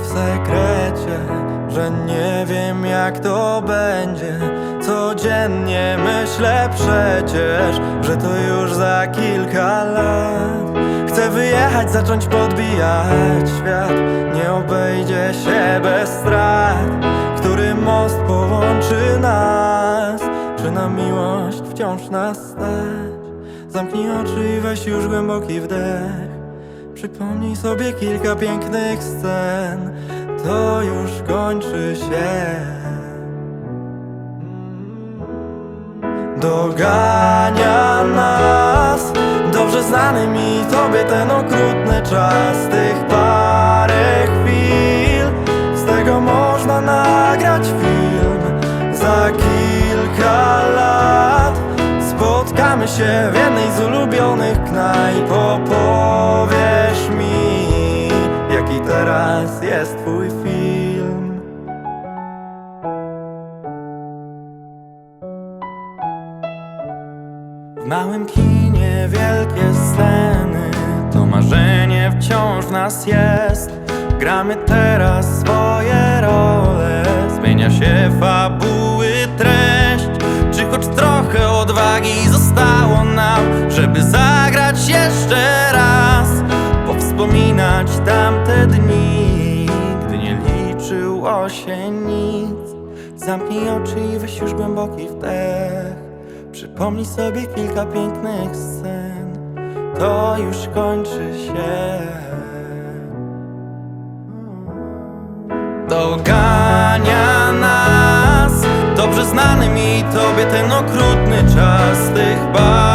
w sekrecie Że nie wiem jak to będzie. Codziennie myślę przecież Że to już za kilka lat. Chcę wyjechać, zacząć podbijać świat. Nie obejdzie się bez strat Który most połączy nas. Czy na miłość wciąż nas stać? Zamknij oczy i weź już głęboki wdech. Przypomnij sobie kilka pięknych scen. To już kończy się. Dogania nas. Dobrze znany mi tobie ten okrutny czas. Tych parę chwil. Z tego można nagrać film. Za kilka lat Spotkamy się w jednej z ulubionych knajp jest twój film. W małym kinie wielkie sceny. To marzenie wciąż w nas jest. Gramy teraz swoje role. Zmienia się fabuły treść. Czy choć trochę odwagi zostało nam Żeby zagrać jeszcze raz? Powspominać tamte dni się nic. Zamknij oczy i weź już głęboki wdech. Przypomnij sobie kilka pięknych scen. To już kończy się. Dogania nas Dobrze znany mi tobie ten okrutny czas Tych parę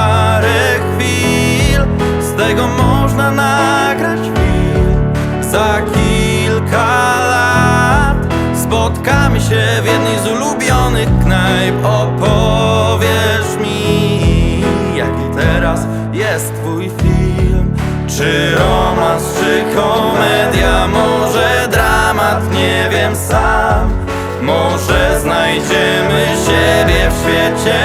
Spotkamy się w jednej z ulubionych knajp. Opowiesz mi Jaki teraz jest twój film. Czy romans, czy komedia Może dramat, nie wiem sam. Może znajdziemy siebie w świecie